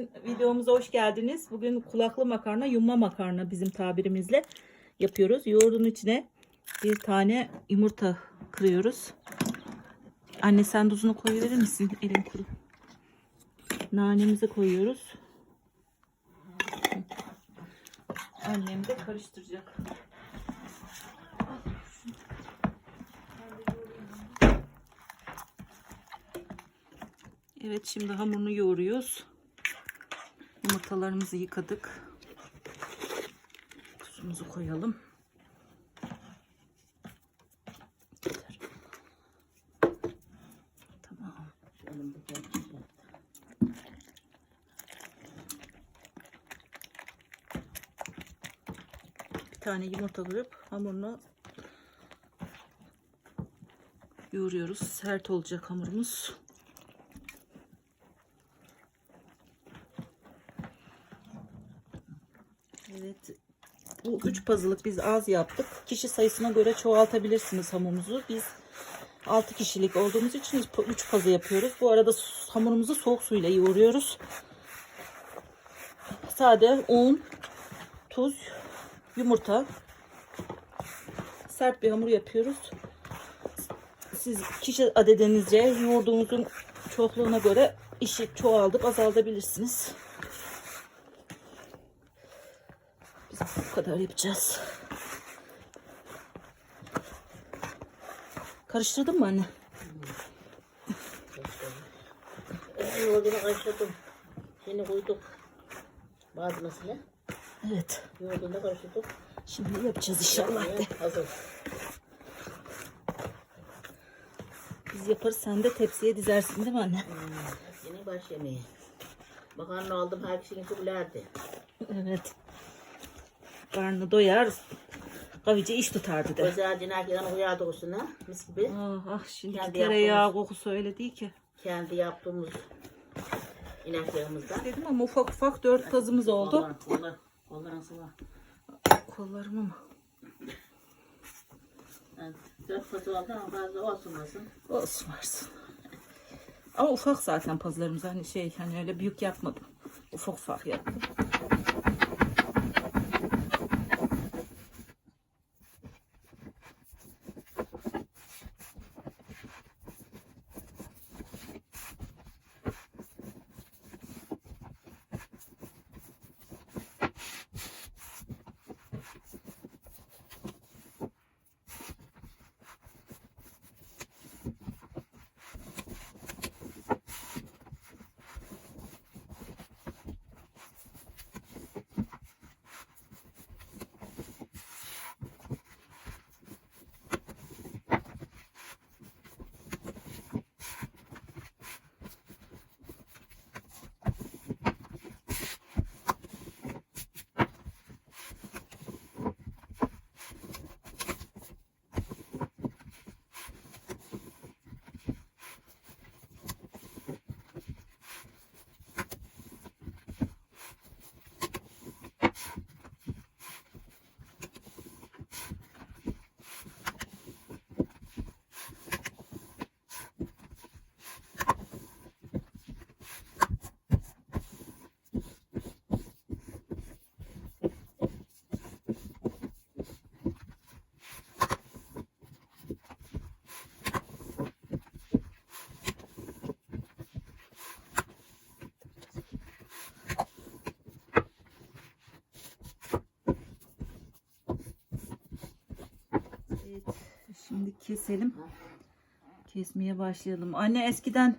Videomuza hoş geldiniz. Bugün kulaklı makarna, yumma makarna bizim tabirimizle yapıyoruz. Yoğurdun içine bir tane yumurta kırıyoruz. Anne sen tuzunu koyuverir misin? Elim kuru. Nanemizi koyuyoruz. Annem de karıştıracak. Evet şimdi hamurunu yoğuruyoruz. Yumurtalarımızı yıkadık. Tuzumuzu koyalım. Tamam. Bir tane yumurta kırıp hamurunu yoğuruyoruz. Sert olacak hamurumuz. Evet. Bu üç puzzle'lık biz az yaptık. Kişi sayısına göre çoğaltabilirsiniz hamurumuzu. Biz 6 kişilik olduğumuz için 3 puzzle yapıyoruz. Bu arada hamurumuzu soğuk suyla yoğuruyoruz. Sade un, tuz, yumurta. Sert bir hamur yapıyoruz. Siz kişi adedenizce yoğurduğunuzun çokluğuna göre işi çoğaltıp azaltabilirsiniz. Biz bu kadar yapacağız. Karıştırdın mı anne? Yoğurdunu karıştırdım. Şimdi koyduk. Bazmasını. Evet. Yoğurdunu da karıştırdık. Şimdi yapacağız inşallah. de. Hazır. Biz yaparız sen de tepsiye dizersin değil mi anne? Yine baş yemeği. Makarna aldım her kişinin kubulardı. Evet. Karnı doyar. Kavice iş tutardı de. Özel dinarken uyardık üstüne. Mis gibi. Ah ah şimdi Kendi tereyağı yaptığımız. kokusu öyle değil ki. Kendi yaptığımız ineklerimizden. Dedim ama ufak ufak dört pazımız oldu. Kollar, kollar nasıl var? Kollarım ama. Yani dört pazı oldu ama bazı olsun olsun. Olsun varsın. Ama ufak zaten pazlarımız hani şey hani öyle büyük yapmadım. Ufak ufak yaptım. Evet, şimdi keselim. Kesmeye başlayalım. Anne eskiden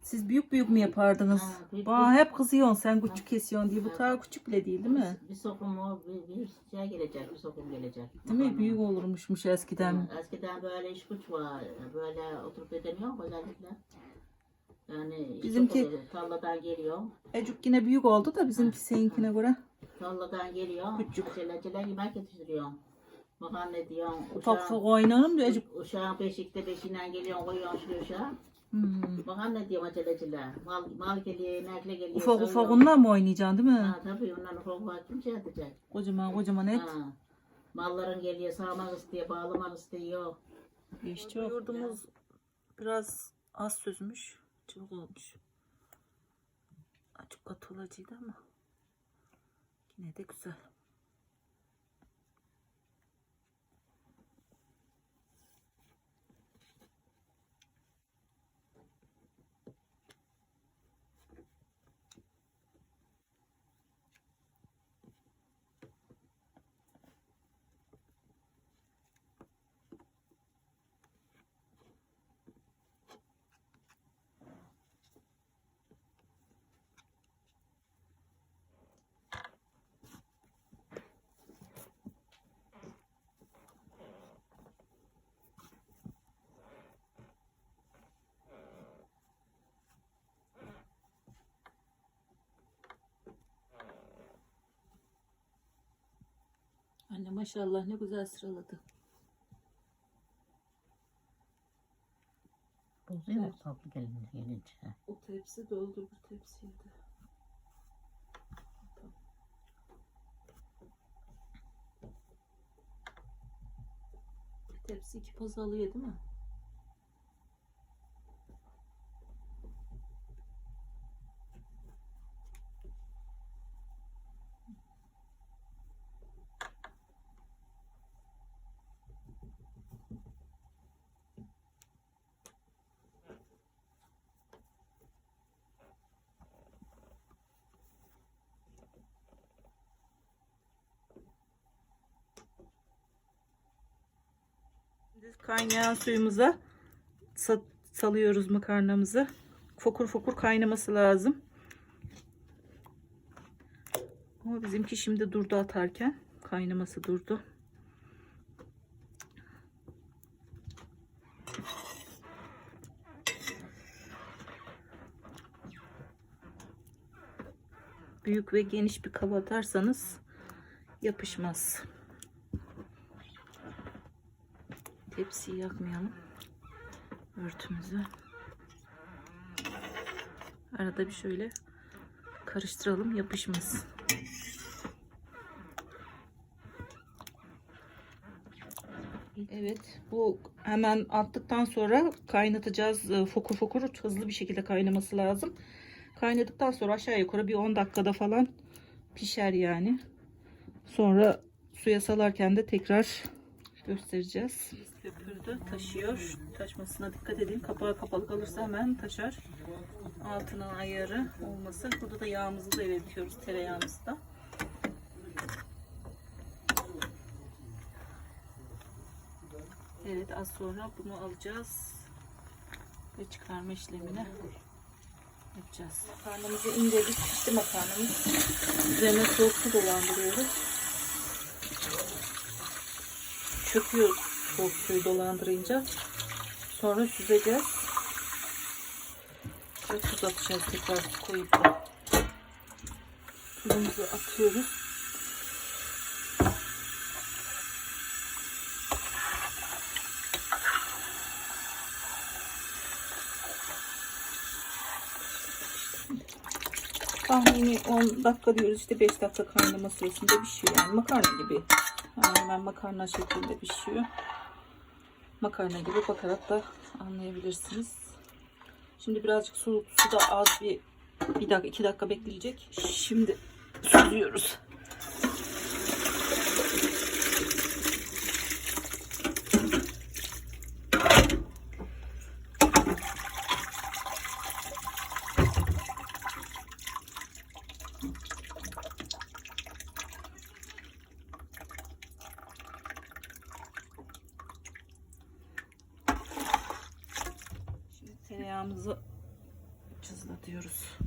siz büyük büyük mü yapardınız? Bana hep kızıyorsun sen küçük kesiyorsun diye. Bu daha küçük bile değil değil mi? Bir sokum o, bir, bir şey gelecek, bir sokum gelecek. Değil mi? Büyük olurmuşmuş eskiden. Eskiden böyle iş güç var. Böyle oturup edemiyor özellikle? Yani Bizimki- tarladan geliyor. Ecuk yine büyük oldu da bizimki seninkine göre. Tarladan geliyor. Küçük. Acele acele yemek yetiştiriyor. Makarna diyor. Ufak ufak oynanım da Ecuk. Uşağın beşikte beşiğinden geliyor koyuyor şu uşağı. Hmm. Makarna diyor acele acele. Mal, mal geliyor, inekle geliyor. Ufak ufak sayıyor. onunla mı oynayacaksın değil mi? Ha tabii ondan ufak ufak kim şey edecek? Kocaman kocaman et. Ha. Malların geliyor sağmak istiyor, bağlamak istiyor. İş çok. Yurdumuz biraz az süzmüş. Çok olmuş. Açık katı olacıydı ama yine de güzel. Anne maşallah ne güzel sıraladı. Bozuyor mu tatlı gelin gelince? O tepsi doldur bu. Bir tepsi iki poz alıyor değil mi? Şimdi kaynayan suyumuza sa- salıyoruz makarnamızı. Fokur fokur kaynaması lazım. Ama bizimki şimdi durdu atarken. Kaynaması durdu. Büyük ve geniş bir kaba atarsanız yapışmaz. Tepsiyi yakmayalım. Örtümüzü. Arada bir şöyle karıştıralım yapışmasın. Evet bu hemen attıktan sonra kaynatacağız. Ee, Fokur fokur hızlı bir şekilde kaynaması lazım. Kaynadıktan sonra aşağı yukarı bir 10 dakikada falan pişer yani. Sonra suya salarken de tekrar göstereceğiz. Köpürdü, taşıyor. Taşmasına dikkat edin. Kapağı kapalı kalırsa hemen taşar. Altının ayarı olması. Burada da yağımızı da eritiyoruz. Tereyağımızı da. Evet az sonra bunu alacağız. Ve çıkarma işlemini yapacağız. Makarnamızı indirdik. Pişti makarnamız. Üzerine soğuk su dolandırıyoruz. Çöküyor soğuk suyu dolandırınca. Sonra süzeceğiz. Ve tuz atacağız tekrar koyup da. Tuzumuzu atıyoruz. Tahmini 10 dakika diyoruz işte 5 dakika kaynama süresinde pişiyor yani makarna gibi. Hemen makarna şeklinde pişiyor. Makarna gibi bakarak da anlayabilirsiniz. Şimdi birazcık su, su da az bir bir dakika iki dakika bekleyecek. Şimdi süzüyoruz. Şimdi tereyağımızı cızlatıyoruz.